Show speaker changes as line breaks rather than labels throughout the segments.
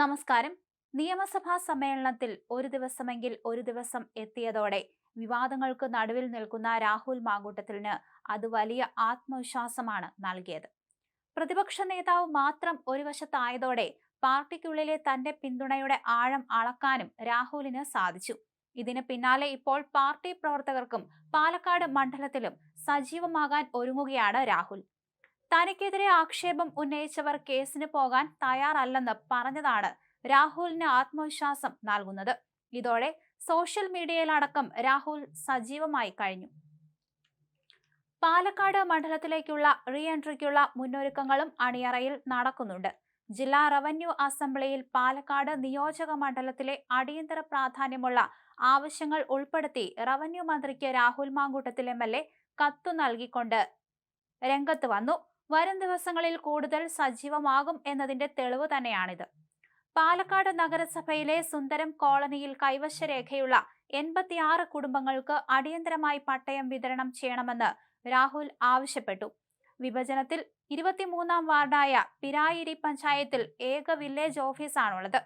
നമസ്കാരം. നിയമസഭാ സമ്മേളനത്തിൽ ഒരു ദിവസമെങ്കിൽ ഒരു ദിവസം എത്തിയതോടെ വിവാദങ്ങൾക്ക് നടുവിൽ നിൽക്കുന്ന രാഹുൽ മാങ്കൂട്ടത്തിലിന് അത് വലിയ ആത്മവിശ്വാസമാണ് നൽകിയത്. പ്രതിപക്ഷ നേതാവ് മാത്രം ഒരു വശത്തായതോടെ പാർട്ടിക്കുള്ളിലെ തന്റെ പിന്തുണയുടെ ആഴം അളക്കാനും രാഹുലിന് സാധിച്ചു. ഇതിന് പിന്നാലെ ഇപ്പോൾ പാർട്ടി പ്രവർത്തകർക്കും പാലക്കാട് മണ്ഡലത്തിലും സജീവമാകാൻ ഒരുങ്ങുകയാണ് രാഹുൽ. തനിക്കെതിരെ ആക്ഷേപം ഉന്നയിച്ചവർ കേസിന് പോകാൻ തയ്യാറല്ലെന്ന് പറഞ്ഞതാണ് രാഹുലിന് ആത്മവിശ്വാസം നൽകുന്നത്. ഇതോടെ സോഷ്യൽ മീഡിയയിലടക്കം രാഹുൽ സജീവമായി കഴിഞ്ഞു. പാലക്കാട് മണ്ഡലത്തിലേക്കുള്ള റീ എൻട്രിക്കുള്ള മുന്നൊരുക്കങ്ങളും അണിയറയിൽ നടക്കുന്നുണ്ട്. ജില്ലാ റവന്യൂ അസംബ്ലിയിൽ പാലക്കാട് നിയോജക മണ്ഡലത്തിലെ അടിയന്തര പ്രാധാന്യമുള്ള ആവശ്യങ്ങൾ ഉൾപ്പെടുത്തി റവന്യൂ മന്ത്രിക്ക് Rahul Mamkootathil M L A കത്തു നൽകിക്കൊണ്ട് രംഗത്ത് വന്നു. വരും ദിവസങ്ങളിൽ കൂടുതൽ സജീവമാകും എന്നതിന്റെ തെളിവ് തന്നെയാണിത്. പാലക്കാട് നഗരസഭയിലെ സുന്ദരം കോളനിയിൽ കൈവശരേഖയുള്ള എൺപത്തിയാറ് കുടുംബങ്ങൾക്ക് അടിയന്തരമായി പട്ടയം വിതരണം ചെയ്യണമെന്ന് രാഹുൽ ആവശ്യപ്പെട്ടു. വിഭജനത്തിൽ ഇരുപത്തിമൂന്നാം വാർഡായ പിരായിരി പഞ്ചായത്തിൽ ഏക വില്ലേജ് ഓഫീസാണുള്ളത്.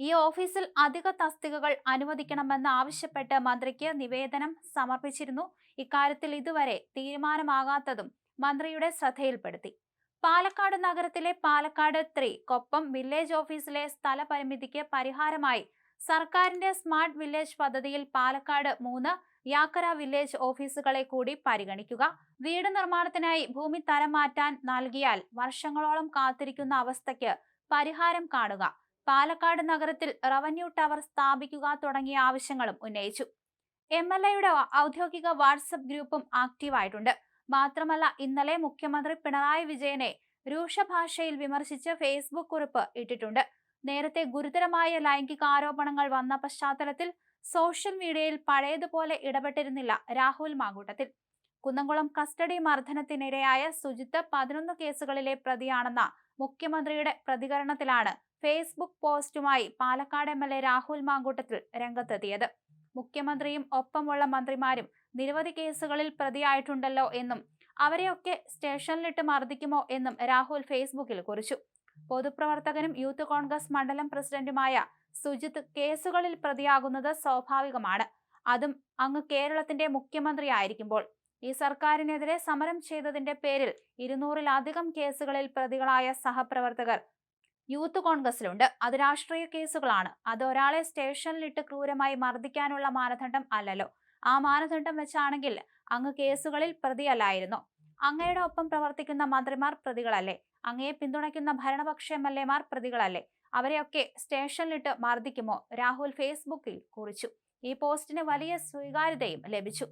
ഈ ഓഫീസിൽ അധിക തസ്തികകൾ അനുവദിക്കണമെന്ന് ആവശ്യപ്പെട്ട് മന്ത്രിക്ക് നിവേദനം സമർപ്പിച്ചിരുന്നു. ഇക്കാര്യത്തിൽ ഇതുവരെ തീരുമാനമാകാത്തതും മന്ത്രിയുടെ ശ്രദ്ധയിൽപ്പെടുത്തി. പാലക്കാട് നഗരത്തിലെ പാലക്കാട് ത്രീ കൊപ്പം വില്ലേജ് ഓഫീസിലെ സ്ഥലപരിമിതിക്ക് പരിഹാരമായി സർക്കാരിന്റെ സ്മാർട്ട് വില്ലേജ് പദ്ധതിയിൽ പാലക്കാട് മൂന്ന് യാക്കര വില്ലേജ് ഓഫീസുകളെ കൂടി പരിഗണിക്കുക. വീട് നിർമ്മാണത്തിനായി ഭൂമി തരം മാറ്റാൻ നൽകിയാൽ വർഷങ്ങളോളം കാത്തിരിക്കുന്ന അവസ്ഥയ്ക്ക് പരിഹാരം കാണുക. പാലക്കാട് നഗരത്തിൽ റവന്യൂ ടവർ സ്ഥാപിക്കുക തുടങ്ങിയ ആവശ്യങ്ങളും ഉന്നയിച്ചു. എം എൽ ഔദ്യോഗിക വാട്സപ്പ് ഗ്രൂപ്പും ആക്റ്റീവായിട്ടുണ്ട്. മാത്രമല്ല ഇന്നലെ മുഖ്യമന്ത്രി പിണറായി വിജയനെ രൂക്ഷഭാഷയിൽ വിമർശിച്ച് ഫേസ്ബുക്ക് കുറിപ്പ് ഇട്ടിട്ടുണ്ട്. നേരത്തെ ഗുരുതരമായ ലൈംഗിക ആരോപണങ്ങൾ വന്ന പശ്ചാത്തലത്തിൽ സോഷ്യൽ മീഡിയയിൽ പഴയതുപോലെ ഇടപെട്ടിരുന്നില്ല രാഹുൽ മാങ്കൂട്ടത്തിൽ. കുന്നംകുളം കസ്റ്റഡി മർദ്ദനത്തിനിരയായ സുജിത്ത് പതിനൊന്ന് കേസുകളിലെ പ്രതിയാണെന്ന മുഖ്യമന്ത്രിയുടെ പ്രതികരണത്തിലാണ് ഫേസ്ബുക്ക് പോസ്റ്റുമായി പാലക്കാട് എം രാഹുൽ മാങ്കൂട്ടത്തിൽ രംഗത്തെത്തിയത്. മുഖ്യമന്ത്രിയും ഒപ്പമുള്ള മന്ത്രിമാരും നിരവധി കേസുകളിൽ പ്രതിയായിട്ടുണ്ടല്ലോ എന്നും അവരെയൊക്കെ സ്റ്റേഷനിലിട്ട് മർദ്ദിക്കുമോ എന്നും രാഹുൽ ഫേസ്ബുക്കിൽ കുറിച്ചു. പൊതുപ്രവർത്തകനും യൂത്ത് കോൺഗ്രസ് മണ്ഡലം പ്രസിഡന്റുമായ സുജിത്ത് കേസുകളിൽ പ്രതിയാകുന്നത് സ്വാഭാവികമാണ്. അതും അങ്ങ് കേരളത്തിന്റെ മുഖ്യമന്ത്രി ആയിരിക്കുമ്പോൾ ഈ സർക്കാരിനെതിരെ സമരം ചെയ്തതിന്റെ പേരിൽ ഇരുന്നൂറിലധികം കേസുകളിൽ പ്രതികളായ സഹപ്രവർത്തകർ യൂത്ത് കോൺഗ്രസിലുണ്ട് അത് രാഷ്ട്രീയ കേസുകളാണ്. അത് ഒരാളെ സ്റ്റേഷനിലിട്ട് ക്രൂരമായി മർദ്ദിക്കാനുള്ള മാനദണ്ഡം അല്ലല്ലോ. ആ മാനദണ്ഡം വെച്ചാണെങ്കിൽ അങ്ങ് കേസുകളിൽ പ്രതിയല്ലായിരുന്നു. അങ്ങയുടെ ഒപ്പം പ്രവർത്തിക്കുന്ന മന്ത്രിമാർ പ്രതികളല്ലേ? അങ്ങയെ പിന്തുണയ്ക്കുന്ന ഭരണപക്ഷ എം എൽ എമാർ പ്രതികളല്ലേ? അവരെയൊക്കെ സ്റ്റേഷനിലിട്ട് മർദ്ദിക്കുമോ? രാഹുൽ ഫേസ്ബുക്കിൽ കുറിച്ചു. ഈ പോസ്റ്റിന് വലിയ സ്വീകാര്യതയും ലഭിച്ചു.